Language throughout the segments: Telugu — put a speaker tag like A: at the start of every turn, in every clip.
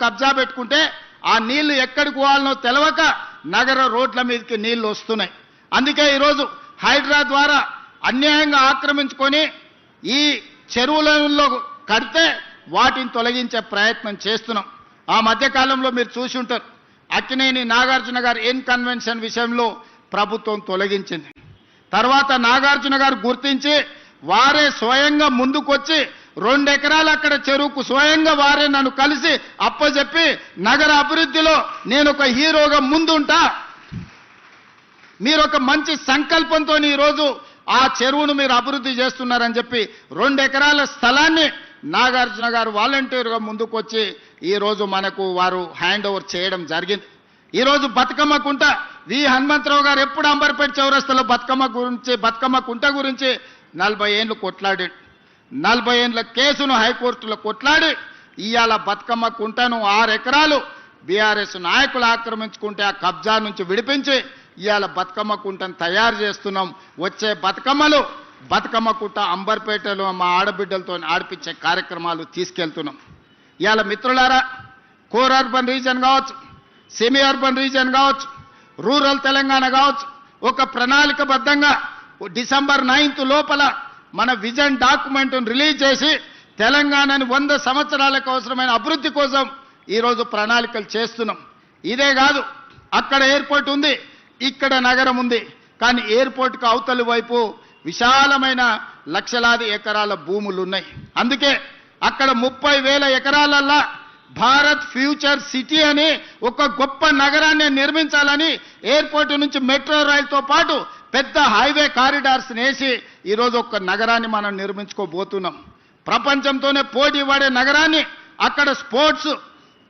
A: కబ్జా పెట్టుకుంటే ఆ నీళ్ళు ఎక్కడికి పోవాలనో తెలవక నగర రోడ్ల మీదకి నీళ్ళు వస్తున్నాయి. అందుకే ఈరోజు హైడ్రా ద్వారా అన్యాయంగా ఆక్రమించుకొని ఈ చెరువులలో కడితే వాటిని తొలగించే ప్రయత్నం చేస్తున్నాం. ఆ మధ్యకాలంలో మీరు చూసి ఉంటారు అక్కినేని నాగార్జున గారు ఎన్ కన్వెన్షన్ విషయంలో ప్రభుత్వం తొలగించింది. తర్వాత నాగార్జున గారు గుర్తించి వారే స్వయంగా ముందుకొచ్చి రెండు ఎకరాలు అక్కడ చెరువుకు స్వయంగా వారే నన్ను కలిసి అప్పచెప్పి నగర అభివృద్ధిలో నేను ఒక హీరోగా ముందుంటా. మీరు ఒక మంచి సంకల్పంతో ఈరోజు ఆ చెరువును మీరు అభివృద్ధి చేస్తున్నారని చెప్పి రెండు ఎకరాల స్థలాన్ని నాగార్జున గారు వాలంటీర్గా ముందుకొచ్చి ఈరోజు మనకు వారు హ్యాండ్ ఓవర్ చేయడం జరిగింది. ఈరోజు బతుకమ్మ కుంట వి హనుమంతరావు గారు ఎప్పుడు అంబర్పేట చౌరస్తలో బతుకమ్మ గురించి బతుకమ్మ కుంట గురించి నలభై ఏళ్ళు కొట్లాడి నలభై ఏళ్ళ కేసును హైకోర్టులో కొట్లాడి ఇవాళ బతుకమ్మ కుంటను ఆరు ఎకరాలు బీఆర్ఎస్ నాయకులు ఆక్రమించుకుంటే ఆ కబ్జా నుంచి విడిపించి ఇవాళ బతుకమ్మ కుంటను తయారు చేస్తున్నాం. వచ్చే బతుకమ్మలు బతుకమ్మ కుంట అంబర్పేటలో మా ఆడబిడ్డలతో ఆడిపించే కార్యక్రమాలు తీసుకెళ్తున్నాం. ఇవాళ మిత్రులారా కోర్ అర్బన్ రీజన్ కావచ్చు సెమీ అర్బన్ రీజన్ కావచ్చు రూరల్ తెలంగాణ కావచ్చు ఒక ప్రణాళికబద్ధంగా డిసెంబర్ నైన్త్ లోపల మన విజన్ డాక్యుమెంట్ను రిలీజ్ చేసి తెలంగాణని వంద సంవత్సరాలకు అవసరమైన అభివృద్ధి కోసం ఈరోజు ప్రణాళికలు చేస్తున్నాం. ఇదే కాదు అక్కడ ఎయిర్పోర్ట్ ఉంది ఇక్కడ నగరం ఉంది. కానీ ఎయిర్పోర్ట్కు అవతలి వైపు విశాలమైన లక్షలాది ఎకరాల భూములు ఉన్నాయి. అందుకే అక్కడ ముప్పై వేల ఎకరాలల్లా భారత్ ఫ్యూచర్ సిటీ అని ఒక గొప్ప నగరాన్ని నిర్మించాలని ఎయిర్పోర్ట్ నుంచి మెట్రో రైల్తో పాటు పెద్ద హైవే కారిడార్స్ నేసి ఈరోజు ఒక నగరాన్ని మనం నిర్మించుకోబోతున్నాం. ప్రపంచంతోనే పోటీ పడే నగరాన్ని అక్కడ స్పోర్ట్స్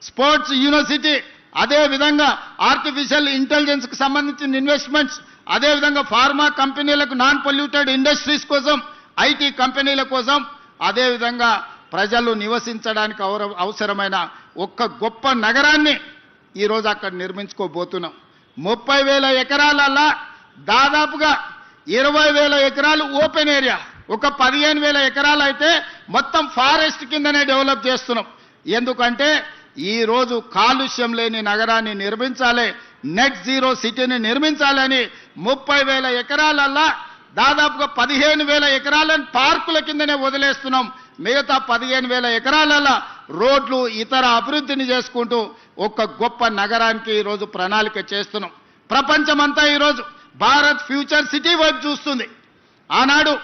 A: స్పోర్ట్స్ యూనివర్సిటీ అదేవిధంగా ఆర్టిఫిషియల్ ఇంటెలిజెన్స్కి సంబంధించిన ఇన్వెస్ట్మెంట్స్ అదే విధంగా ఫార్మా కంపెనీలకు నాన్ పొల్యూటెడ్ ఇండస్ట్రీస్ కోసం ఐటీ కంపెనీల కోసం అదేవిధంగా ప్రజలు నివసించడానికి అవసరమైన ఒక్క గొప్ప నగరాన్ని ఈరోజు అక్కడ నిర్మించుకోబోతున్నాం. ముప్పై వేల ఎకరాలల్లా దాదాపుగా ఇరవై వేల ఎకరాలు ఓపెన్ ఏరియా. ఒక పదిహేను వేల ఎకరాలు అయితే మొత్తం ఫారెస్ట్ కిందనే డెవలప్ చేస్తున్నాం. ఎందుకంటే ఈరోజు కాలుష్యం లేని నగరాన్ని నిర్మించాలి నెట్ జీరో సిటీని నిర్మించాలని ముప్పై వేల ఎకరాలల్లా దాదాపుగా పదిహేను వేల ఎకరాలను పార్కుల కిందనే వదిలేస్తున్నాం. మిగతా పదిహేను వేల ఎకరాలలో రోడ్లు ఇతర అభివృద్ధిని చేసుకుంటూ ఒక గొప్ప నగరానికి ఈరోజు ప్రణాళిక చేస్తున్నాం. ప్రపంచమంతా ఈరోజు భారత్ ఫ్యూచర్ సిటీ వైపు చూస్తుంది. ఆనాడు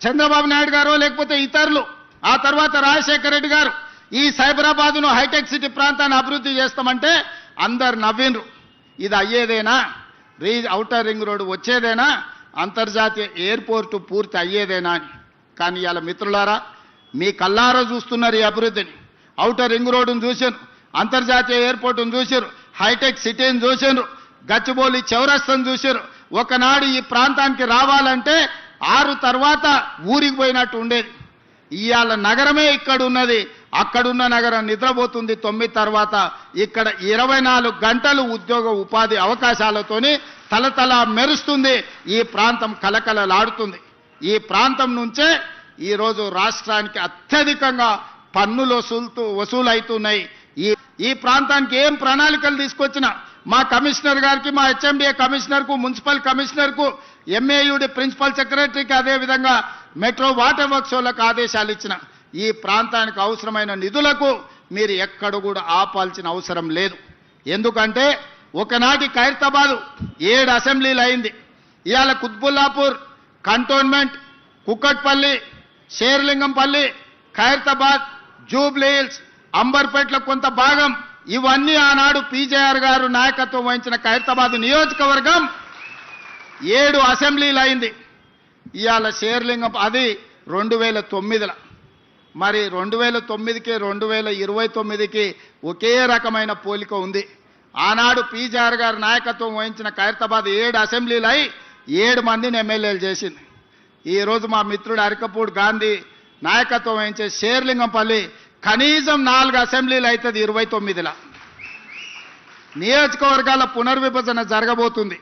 A: చంద్రబాబు నాయుడు గారు లేకపోతే ఇతరులు ఆ తర్వాత రాజశేఖర రెడ్డి గారు ఈ సైబరాబాదును హైటెక్ సిటీ ప్రాంతాన్ని అభివృద్ధి చేస్తామంటే అందరు నవ్విండ్రు. ఇది అయ్యేదేనా? రీ అవుటర్ రింగ్ రోడ్డు వచ్చేదేనా? అంతర్జాతీయ ఎయిర్పోర్టు పూర్తి అయ్యేదేనా అని. కానీ ఇవాళ మిత్రులారా మీ కల్లారా చూస్తున్నారు ఈ అభివృద్ధిని. అవుటర్ రింగ్ రోడ్డును చూశారు అంతర్జాతీయ ఎయిర్పోర్టును చూశారు హైటెక్ సిటీని చూశారు గచ్చిబౌలి చౌరస్తను చూశారు. ఒకనాడు ఈ ప్రాంతానికి రావాలంటే ఆరు తర్వాత ఊరికి పోయినట్టు ఉండేది. ఇవాళ నగరమే ఇక్కడ ఉన్నది అక్కడున్న నగరం నిద్రపోతుంది. తొమ్మిది తర్వాత ఇక్కడ ఇరవై నాలుగు గంటలు ఉద్యోగ ఉపాధి అవకాశాలతోని తలతల మెరుస్తుంది. ఈ ప్రాంతం కలకలలాడుతుంది. ఈ ప్రాంతం నుంచే ఈరోజు రాష్ట్రానికి అత్యధికంగా పన్నులు వసూలుతూ వసూలవుతున్నాయి. ఈ ఈ ప్రాంతానికి ఏం ప్రణాళికలు తీసుకొచ్చినా మా కమిషనర్ గారికి మా హెచ్ఎండిఏ కమిషనర్కు మున్సిపల్ కమిషనర్కు ఎంఏయుడి ప్రిన్సిపల్ సెక్రటరీకి అదే విధంగా మెట్రో వాటర్ వర్క్స్ వాళ్ళకు ఆదేశాలు ఇచ్చిన ఈ ప్రాంతానికి అవసరమైన నిధులకు మీరు ఎక్కడ కూడా ఆపాల్సిన అవసరం లేదు. ఎందుకంటే ఒకనాటి ఖైరతాబాదు ఏడు అసెంబ్లీలు అయింది. ఇవాళ కుత్బుల్లాపూర్ కంటోన్మెంట్ కుక్కట్పల్లి షేర్లింగంపల్లి ఖైరతాబాద్ జూబ్లీ హిల్స్ అంబర్పేటలో కొంత భాగం ఇవన్నీ ఆనాడు పీజేఆర్ గారు నాయకత్వం వహించిన ఖైరతాబాద్ నియోజకవర్గం ఏడు అసెంబ్లీలు అయింది. ఇవాళ షేర్లింగం అది రెండు వేల తొమ్మిదిలో. మరి రెండు వేల తొమ్మిదికి రెండు వేల ఇరవై తొమ్మిదికి ఒకే రకమైన పోలిక ఉంది. ఆనాడు పీజేఆర్ గారు నాయకత్వం వహించిన ఖైరతాబాద్ ఏడు అసెంబ్లీలు అయి ఏడు మందిని ఎమ్మెల్యేలు చేసింది. ఈరోజు మా మిత్రుడు అరికపూడి గాంధీ నాయకత్వం వహించే షేర్లింగంపల్లి కనీసం నాలుగు అసెంబ్లీలు అవుతుంది ఇరవై తొమ్మిదిలో. నియోజకవర్గాల పునర్విభజన జరగబోతుంది.